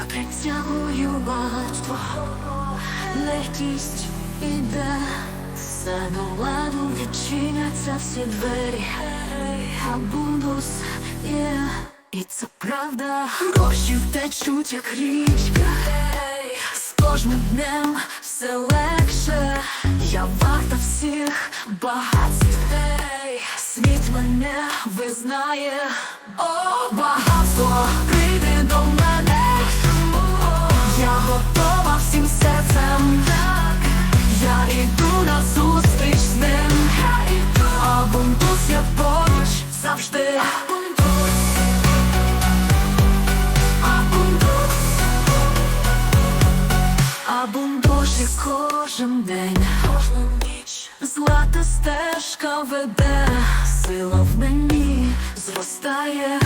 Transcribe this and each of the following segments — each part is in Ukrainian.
Я притягую багатство, легкість іде, до ладу відчиняться всі двері, а бундус є, і це правда. Гроші втечуть, як річка, з кожним днем все легше. Я варта всіх багатств. Світ мене визнає, о, багатство, а бунтуші кожен день, кожну ніч. Злата стежка веде, сила в мені зростає,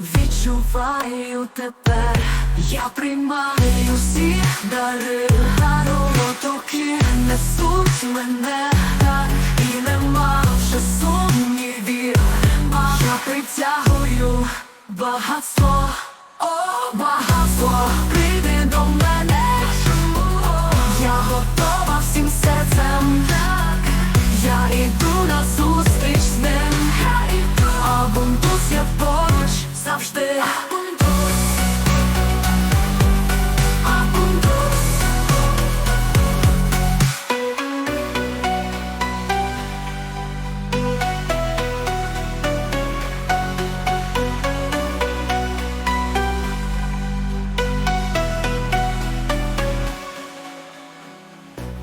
відчуваю тепер, я приймаю всі дари, дару потоки несуть мене, так і нема вже сумнівів, я притягую багатство, о, багатство, йду на зустріч з ним, а бунтус я поруч завжди.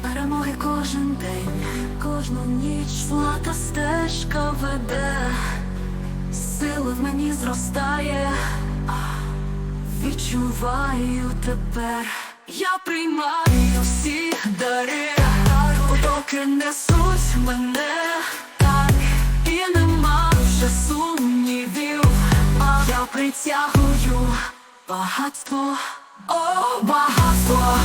Перемоги кожен день, кожну ніч злата стежка веде, сила в мені зростає, відчуваю тепер, я приймаю всі дари, потоки несуть мене, так і нема вже сумнівів, а я притягую багатство, о, багатство,